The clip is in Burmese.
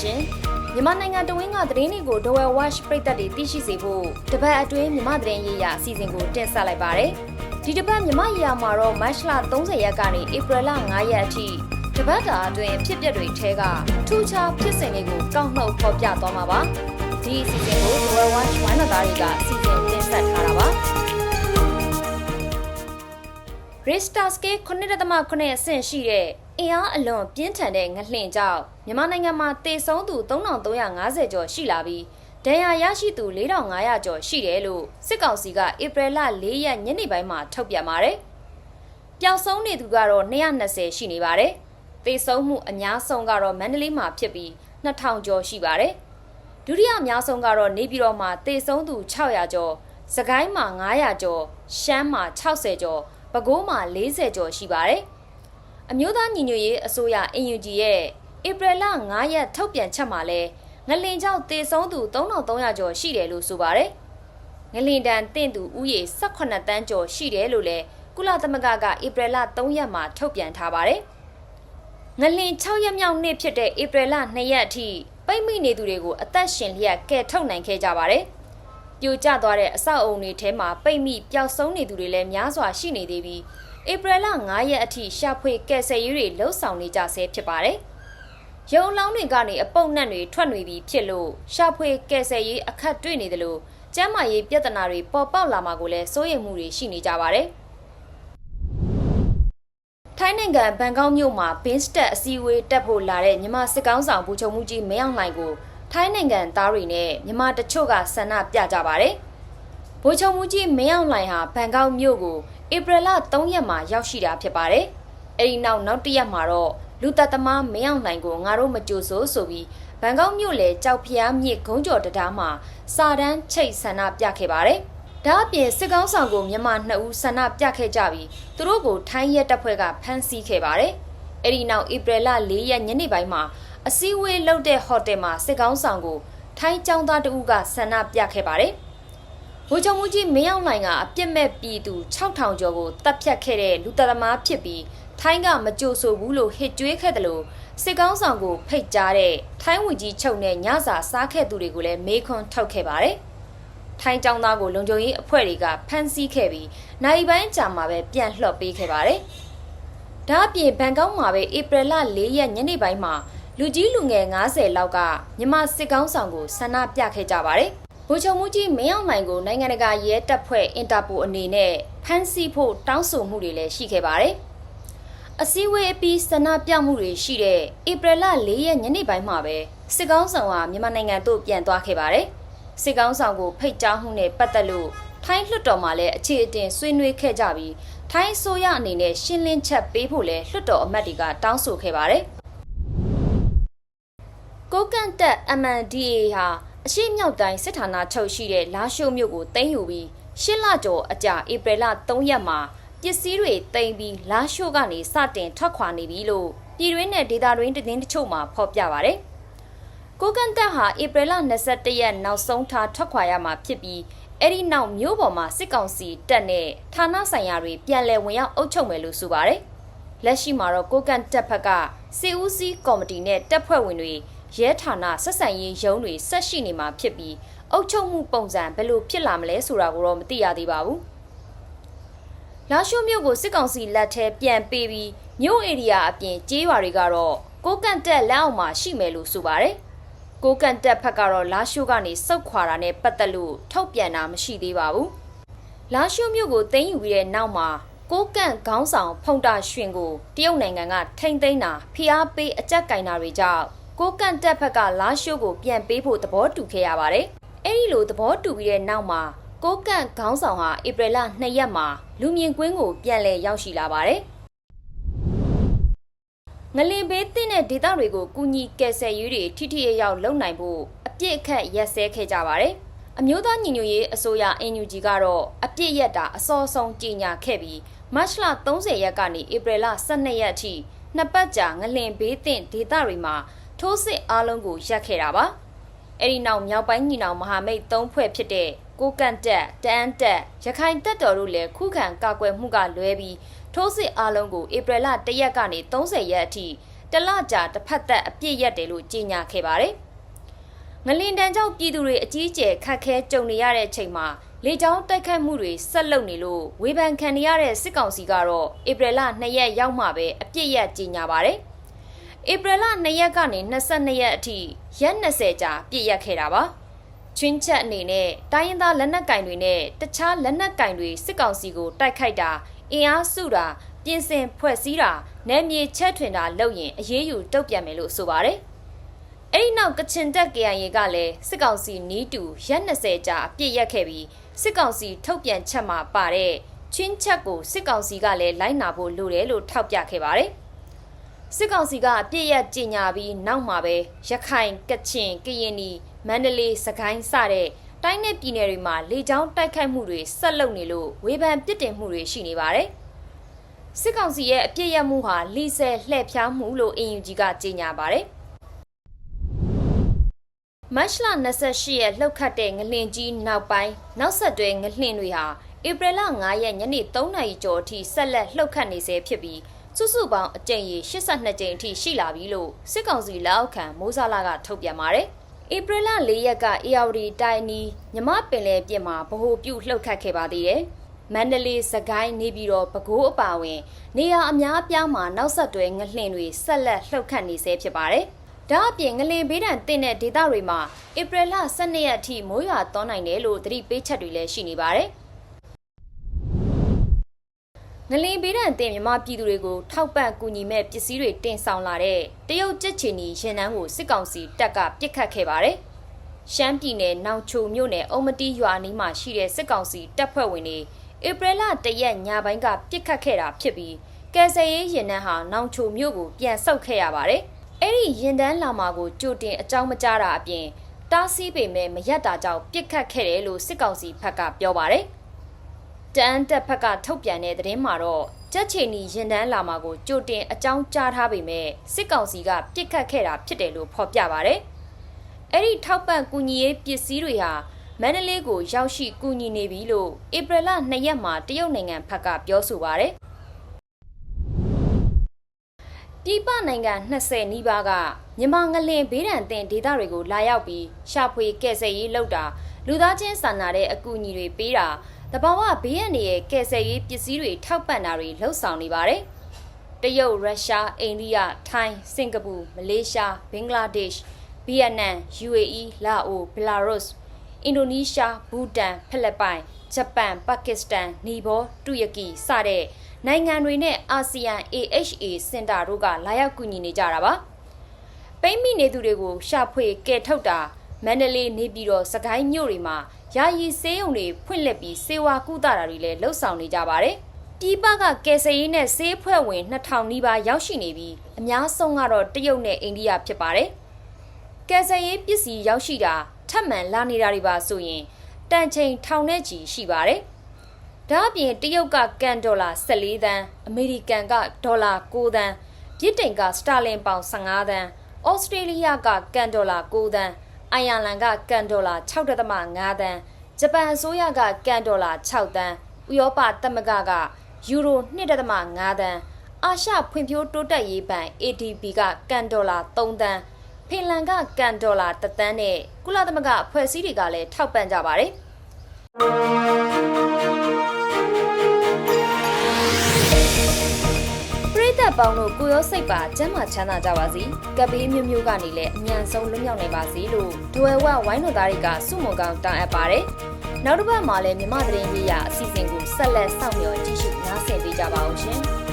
ရှင်မြန်မာနိုင်ငံတဝင်းကသတင်းတွေကို Dowell Watch ပြည်သက်တွေသိရှိစေဖို့တပတ်အတွင်းမြန်မာသတင်းရေးရာအစီအစဉ်ကိုတင်ဆက်လိုက်ပါတယ်ဒီတပတ်မြန်မာရေးရာမှာတော့မတ်လ30ရက်ကနေဧပြီလ9ရက်အထိတပတ်တာအတွင်းဖြစ်ပျက်တွေထဲကထူးခြားဖြစ်စဉ်တွေကိုကောက်နှုတ်ဖော်ပြသွားမှာပါဒီအစီအစဉ်ကို Dowell Watch ဝမ်းနာသားတွေကစီစဉ် Richter scale 9.9အဆင့်ရှိတဲ့အင်အားအလွန်ပြင်းထန်တဲ့ငလှင်ကြောင့်မြန်မာနိုင်ငံမှာတေဆုံးသူ3350ကျော်ရှိလာပြီးဒဏ်ရာရရှိသူ4500ကျော်ရှိတယ်လို့စစ်ကောင်စီကဧပြီလ4ရက်ညနေပိုင်းမှာထုတ်ပြန်ပါတယ်။ပျောက်ဆုံးနေသူကတော့220ရှိနေပါတယ်။တေဆုံးမှုအများဆုံးကတော့မန္တလေးမှာဖြစ်ပြီး2000ကျော်ရှိပါတယ်။ဒုတိယအများဆုံးကတော့နေပြည်တော်မှာတေဆုံးသူ600ကျော်၊စကိုင်းမှာ900ကျော်၊ရှမ်းမှာ60ကျော် ပဲခူးမှာ40ကျော်ရှိပါတယ်။အမျိုးသားညီညွတ်ရေးအစိုးရ AUG ရဲ့ဧပြီလ9ရက်ထုတ်ပြန်ချက်မှာလဲငလင်ကြောင့်တေဆုံးသူ3300ကျော်ရှိတယ်လို့ဆိုပါတယ်။ငလင်တန်တင့်သူဥယေ18တန်းကျော်ရှိတယ်လို့လဲကုလသမဂ္ဂကဧပြီလ3ရက်မှာထုတ်ပြန်ထားပါတယ်။ငလင်6ရက်မြောက်နေ့ဖြစ်တဲ့ဧပြီလ2ရက်အထိပိတ်မိနေသူတွေကိုအသက်ရှင်လျက်ကယ်ထုတ်နိုင်ခဲ့ကြပါတယ်။ ပြိုကျသွားတဲ့အဆောက်အုံတွေထဲမှာပိတ်မိပျောက်ဆုံးနေသူတွေလည်းများစွာရှိနေသေးပြီးဧပြီလ9ရက်အထိရှာဖွေကယ်ဆယ်ရေးတွေလှုပ်ဆောင်နေကြဆဲဖြစ်ပါတယ်။ရုံလောင်းတွေကနေအပုပ်နှံ့တွေထွက်နေပြီးဖြစ်လို့ရှာဖွေကယ်ဆယ်ရေးအခက်တွေ့နေတယ်လို့ကျန်းမာရေးပြဿနာတွေပေါ်ပေါက်လာမှာကိုလည်းစိုးရိမ်မှုတွေရှိနေကြပါတယ်။ထိုင်းနိုင်ငံဘန်ကောက်မြို့မှာဘင်းစတက်အစည်းအဝေးတက်ဖို့လာတဲ့မြန်မာစစ်ကောင်းဆောင်ဘူချုံမှုကြီးမင်းအောင်လှိုင်ကို ထိုင်းနိုင်ငံသားတွေနဲ့မြန်မာတချို့ကဆန္ဒပြကြပါတယ်။ဗိုလ်ချုပ်မှုကြီးမင်းအောင်လှိုင်ဟာဘန်ကောက်မြို့ကိုဧပြီလ3ရက်မှာရောက်ရှိတာဖြစ်ပါတယ်။အဲဒီနောက်နောက်တစ်ရက်မှာတော့လူသက်သမားမင်းအောင်လှိုင်ကိုငါတို့မကြိုဆိုဆိုပြီးဘန်ကောက်မြို့လေကြောက်ဖျားမြစ်ဂုံးကျော်တရားမှာစာတန်းချိတ်ဆန္ဒပြခဲ့ပါတယ်။ဒါအပြင်စစ်ကောင်းဆောင်ကိုမြန်မာနှစ်ဦးဆန္ဒပြခဲ့ကြပြီးသူတို့ကိုထိုင်းရဲတပ်ဖွဲ့ကဖမ်းဆီးခဲ့ပါတယ်။အဲဒီနောက်ဧပြီလ4ရက်ညနေပိုင်းမှာ အစည်းအဝေးလုပ်တဲ့ဟိုတယ်မှာစစ်ကောင်းဆောင်ကိုထိုင်းចောင်းသားတဦးကဆန္ဒပြခဲ့ပါတယ်။ဗိုလ်ချုပ်မှုကြီးမင်းအောင်လှိုင်ကအပြစ်မဲ့ပြည်သူ6000ကျော်ကိုတပ်ဖြတ်ခဲ့တဲ့လူသက်သမားဖြစ်ပြီးထိုင်းကမကြိုဆိုဘူးလို့ဟစ်ကြွေးခဲ့တယ်လို့စစ်ကောင်းဆောင်ကိုဖိတ်ကြားတဲ့ထိုင်းဝန်ကြီးချုပ်နဲ့ညစာစားခဲ့သူတွေကိုလည်းမေးခွန်းထုတ်ခဲ့ပါတယ်။ထိုင်းចောင်းသားကိုလုံခြုံရေးအဖွဲ့တွေကဖမ်းဆီးခဲ့ပြီးနိုင်ပိုင်းကြာမှာပဲပြန်လှော့ပေးခဲ့ပါတယ်။ဒါအပြင်ဘန်ကောက်မှာပဲဧပြီလ4ရက်ညနေပိုင်းမှာ လူကြီးလူငယ်90လောက်ကမြန်မာစစ်ကောင်းဆောင်ကိုဆန္ဒပြခဲ့ကြပါတယ်။ဗိုလ်ချုပ်မှုကြီးမင်းအောင်လှိုင်ကိုနိုင်ငံတကာရဲတပ်ဖွဲ့အင်တာပိုအနေနဲ့ဖမ်းဆီးဖို့တောင်းဆိုမှုတွေလည်းရှိခဲ့ပါတယ်။အစည်းအဝေးအပြီးဆန္ဒပြမှုတွေရှိတဲ့ဧပြီလ4ရက်ညနေပိုင်းမှာပဲစစ်ကောင်းဆောင်ကမြန်မာနိုင်ငံသို့ပြန်သွားခဲ့ပါတယ်။စစ်ကောင်းဆောင်ကိုဖိတ်ကြားမှုနဲ့ပတ်သက်လို့ထိုင်းလွှတ်တော်မှာလည်းအခြေအတင်ဆွေးနွေးခဲ့ကြပြီးထိုင်းဆိုရအနေနဲ့ရှင်းလင်းချက်ပေးဖို့လည်းလွှတ်တော်အမတ်တွေကတောင်းဆိုခဲ့ပါတယ်။ ကိုကန့်တက် MNDA ဟာအရှိမြောက်တိုင်းစစ်ဌာနချုပ်ရှိတဲ့လာရှိုးမြို့ကိုသိမ်းယူပြီးရှစ်လကျော်အကြာဧပြီလ3ရက်မှာပစ္စည်းတွေသိမ်းပြီးလာရှိုးကနေစတင်ထွက်ခွာနေပြီလို့ပြည်တွင်းနဲ့ဒေသတွင်းသတင်းတချို့မှာဖော်ပြပါဗျ။ကိုကန့်တက်ဟာဧပြီလ22ရက်နောက်ဆုံးထားထွက်ခွာရမှာဖြစ်ပြီးအဲ့ဒီနောက်မြို့ပေါ်မှာစစ်ကောင်စီတပ်နဲ့ဌာနဆိုင်ရာတွေပြန်လည်ဝင်ရောက်အုပ်ချုပ်မယ်လို့ဆိုပါတယ်။လက်ရှိမှာတော့ကိုကန့်တက်ဖက်ကစီဦးစီးကော်မတီနဲ့တပ်ဖွဲ့ဝင်တွေ ရဲဌာနဆက်ဆံရေးရုံးတွေဆက်ရှိနေမှာဖြစ်ပြီးအုပ်ချုပ်မှုပုံစံဘယ်လိုဖြစ်လာမလဲဆိုတာကိုတော့မသိရသေးပါဘူး။လာရှိုးမြို့ကိုစစ်ကောင်စီလက်ထဲပြန်ပေးပြီးမြို့ဧရိယာအပြင်ကျေးရွာတွေကတော့ကိုကန့်တက်လက်အောက်မှာရှိမယ်လို့ဆိုပါတယ်။ကိုကန့်တက်ဖက်ကတော့လာရှိုးကနေစုတ်ခွာတာနဲ့ပတ်သက်လို့ထုတ်ပြန်တာမရှိသေးပါဘူး။လာရှိုးမြို့ကိုသိမ်းယူပြီးတဲ့နောက်မှာကိုကန့်ခေါင်းဆောင်ဖုန်တာရွှင်ကိုတရုတ်နိုင်ငံကထိမ့်သိမ်းတာဖိအားပေးအကြက်ကင်တာတွေကြောင့် ကိုကန့်တက်ဖက်ကလာရှိုးကိုပြန်ပေးဖို့သဘောတူခဲ့ရပါတယ်။အဲဒီလိုသဘောတူပြီးတဲ့နောက်မှာကိုကန့်ခေါင်းဆောင်ဟာဧပြီလ2ရက်မှာလူမြင်ကွင်းကိုပြန်လည်ရောက်ရှိလာပါတယ်။ငလင်ဘေးတင်းတဲ့ဒေသတွေကိုကူညီကယ်ဆယ်ရေးတွေထိထိရရောက်လုပ်နိုင်ဖို့အပြစ်အခက်ရက်စဲခဲ့ကြပါတယ်။အမျိုးသားညီညွတ်ရေးအစိုးရ NUG ကတော့အပြစ်ရက်တာအစောဆုံးကြီးညာခဲ့ပြီးမတ်လ30ရက်ကနေဧပြီလ12ရက်အထိနှစ်ပတ်ကြာငလင်ဘေးတင်းဒေသတွေမှာ ထိုးစစ်အားလုံးကိုရပ်ခဲ့တာပါအဲ့ဒီနောက်မြောက်ပိုင်းညီနောင်မဟာမိတ်၃ဖွဲ့ဖြစ်တဲ့ကိုကန့်တက်တန်းတက်ရခိုင်တပ်တော်တို့လည်းခုခံကာကွယ်မှုကလွဲပြီးထိုးစစ်အားလုံးကိုဧပြီလ၁ရက်ကနေ30ရက်အထိတလကြာတစ်ဖက်သက်အပြစ်ရက်တယ်လို့ကြေညာခဲ့ပါတယ်။ငလင်တန်းကြောင့်ပြည်သူတွေအကြီးအကျယ်ခက်ခဲကြုံနေရတဲ့အချိန်မှာလေကြောင်းတိုက်ခတ်မှုတွေဆက်လုပ်နေလို့ဝေဖန်ခံနေရတဲ့စစ်ကောင်စီကတော့ဧပြီလ2ရက်ရောက်မှပဲအပြစ်ရက်ကြေညာပါတယ်။ ဧပြီလ2ရက်ကနေ22ရက်အထိရက်20ကြာပြည့်ရက်ခဲ့တာပါ။ချင်းချက်အနေနဲ့တိုင်းရင်းသားလက်နက်ကင်တွေနဲ့တခြားလက်နက်ကင်တွေစစ်ကောင်စီကိုတိုက်ခိုက်တာအင်အားစုတာပြင်ဆင်ဖွဲ့စည်းတာနယ်မြေချက်ထွင်တာလုပ်ရင်အရေးယူတုတ်ပြန်မယ်လို့ဆိုပါတယ်။အဲ့ဒီနောက်ကချင်တက် KIA ကလည်းစစ်ကောင်စီနီးတူရက်20ကြာအပြစ်ရက်ခဲ့ပြီးစစ်ကောင်စီထုတ်ပြန်ချက်မှာပါတဲ့ချင်းချက်ကိုစစ်ကောင်စီကလည်းလိုက်နာဖို့လိုတယ်လို့ထောက်ပြခဲ့ပါတယ်။ စစ်ကောင်စီကအပြစ်ရက်ကြေညာပြီးနောက်မှာပဲရခိုင်ကချင်ကရင်နီမန္တလေးစကိုင်းစတဲ့တိုင်းနယ်ပြည်နယ်တွေမှာလေကြောင်းတိုက်ခိုက်မှုတွေဆက်လုပ်နေလို့ဝေဖန်ပြစ်တင်မှုတွေရှိနေပါတယ်။စစ်ကောင်စီရဲ့အပြစ်ရမှုဟာလီဆယ်လှည့်ဖျားမှုလို့အင်ယူဂျီကကြေညာပါတယ်။မတ်လ28ရက်လှုပ်ခတ်တဲ့ငလင်ကြီးနောက်ပိုင်းနောက်ဆက်တွဲငလင်တွေဟာဧပြီလ9ရက်ညနေ3နာရီကျော်အထိဆက်လက်လှုပ်ခတ်နေဆဲဖြစ်ပြီး စုစုပေါင်းအကြိမ်ရေ82ကြိမ်အထိရှိလာပြီလို့စစ်ကောင်စီလက်အောက်ခံမိုးစာလာကထုတ်ပြန်ပါတယ်။ဧပြီလ4ရက်ကအေယာဝတီတိုင်းနီမြမပင်လယ်ပြင်မှာဗဟိုပြုလှုပ်ခတ်ခဲ့ပါသေးတယ်။မန္တလေးစကိုင်းနေပြီးတော့ပဲခူးအပါဝင် နေရာအများအပြားမှာနောက်ဆက်တွဲငလှင်တွေဆက်လက်လှုပ်ခတ်နေဆဲဖြစ်ပါတယ်။ဒါအပြင်ငလင်ဘေးဒဏ်တင်တဲ့ဒေသတွေမှာဧပြီလ12ရက်အထိမိုးရွာသွန်းနိုင်တယ်လို့သတိပေးချက်တွေလည်းရှိနေပါတယ်။ ငလင်ဘေးဒဏ်တင်မြမပြည်သူတွေကိုထောက်ပံ့ကူညီမဲ့ပစ္စည်းတွေတင်ဆောင်လာတဲ့တရုတ်ကြက်ချီနီရင်နှန်းကိုစစ်ကောင်စီတပ်ကပစ်ခတ်ခဲ့ပါတယ်။ရှမ်းပြည်နယ်နောင်ချိုမြို့နယ်အုံမတီရွာနီးမှာရှိတဲ့စစ်ကောင်စီတပ်ဖွဲ့ဝင်တွေဧပြီလ၁ရက်ညပိုင်းကပစ်ခတ်ခဲ့တာဖြစ်ပြီးကယ်ဆယ်ရေးရင်နှန်းဟာနောင်ချိုမြို့ကိုပြန်ဆုတ်ခဲ့ရပါတယ်။အဲ့ဒီရင်တန်းလာမှာကိုကြိုတင်အကြောင်းမကြားတာအပြင်တားဆီးပေမဲ့မရက်တာကြောင့်ပြစ်ခတ်ခဲ့တယ်လို့စစ်ကောင်စီဘက်ကပြောပါတယ်။ တန်းတက်ဘက်ကထုတ်ပြန်တဲ့သတင်းမှာတော့ကြက်ချီနီရင်တန်းလာမှာကိုကြိုတင်အကြောင်းကြားထားပေမဲ့စစ်ကောင်စီကပြစ်ခတ်ခဲ့တာဖြစ်တယ်လို့ဖော်ပြပါတယ်။အဲ့ဒီထောက်ပံ့ကူညီရေးပစ္စည်းတွေဟာမန္တလေးကိုရောက်ရှိကူညီနေပြီလို့ဧပြီလ2ရက်မှာတရုတ်နိုင်ငံဘက်ကပြောဆိုပါတယ်။ပြည်ပနိုင်ငံ20နီးပါးကမြန်မာငလင်ဘေးဒဏ်တင်ဒေသတွေကိုလာရောက်ပြီးရှာဖွေကယ်ဆယ်ရေးလုပ်တာလူသားချင်းစာနာတဲ့အကူအညီတွေပေးတာ တဘာဝဘေးရန်တွေရဲ့ကယ်ဆယ်ရေးပစ္စည်းတွေထောက်ပံ့တာတွေလှုပ်ဆောင်နေပါတယ်။တရုတ်၊ရုရှား၊အိန္ဒိယ၊ထိုင်း၊စင်ကာပူ၊မလေးရှား၊ဘင်္ဂလားဒေ့ရှ်၊ဗီယက်နမ် UAE လာအိုဘလာရုစ်အင်ဒိုနီးရှားဘူတန်ဖိလစ်ပိုင်ဂျပန်ပါကစ္စတန်နီဘောတူရကီစတဲ့နိုင်ငံတွေနဲ့အာဆီယံ AHA စင်တာတို့ကလာရောက်ကူညီနေကြတာပါပိမ့်မိနေသူတွေကိုရှာဖွေကယ်ထုတ်တာ မန္တလေးနေပြည်တော်စကိုင်းမြို့တွေမှာယာယီဆေးရုံတွေဖွင့်လှစ်ပြီးစေဝါကုသတာတွေလည်းလှုပ်ဆောင်နေကြပါတယ်ပြည်ပကကယ်ဆယ်ရေးနဲ့ဆေးဖွဲ့ဝင်2000နီးပါးရောက်ရှိနေပြီးအများဆုံးကတော့တရုတ်နဲ့အိန္ဒိယဖြစ်ပါတယ်ကယ်ဆယ်ရေးပစ္စည်းရောက်ရှိတာထပ်မံလာနေတာတွေပါဆိုရင်တန်ချိန်ထောင်နဲ့ချီရှိပါတယ်။ဒါအပြင်တရုတ်ကကန်ဒေါ်လာ14သန်းအမေရိကန်ကဒေါ်လာ9သန်းဗြိတိန်ကစတာလင်ပေါင်15သန်းဩစတြေးလျကကန်ဒေါ်လာ9သန်း အိုင်ယာလန်ကကန်ဒေါ်လာ6.5သန်းဂျပန်အစိုးရကကန်ဒေါ်လာ6သန်းဥရောပသမဂ္ဂကယူရို2.5သန်းအာရှဖွံ့ဖြိုးတိုးတက်ရေးဘဏ် ADB ကကန်ဒေါ်လာ3သန်းဖင်လန်ကကန်ဒေါ်လာ1သန်းနဲ့ကုလသမဂ္ဂအဖွဲ့အစည်းတွေကလည်းထောက်ပံ့ကြပါတယ် သက်ပေါင်းတို့ကိုရောစိတ်ပါကျန်းမာချမ်းသာကြပါစေ။ကပ်ပေးမျိုးမျိုးကနေလည်းအမြန်ဆုံးလွတ်မြောက်နိုင်ပါစေလို့ဒွယ်ဝဝိုင်းတော်သားတွေကစုမုံကောင်တောင်းအပ်ပါတယ်။နောက်တစ်ပတ်မှာလည်းမြမသတင်းရေးရာအစီအစဉ်ကိုဆက်လက်ဆောင်ရွက်ကြည့်ရှုနားဆင်ပေးကြပါအောင်ရှင်။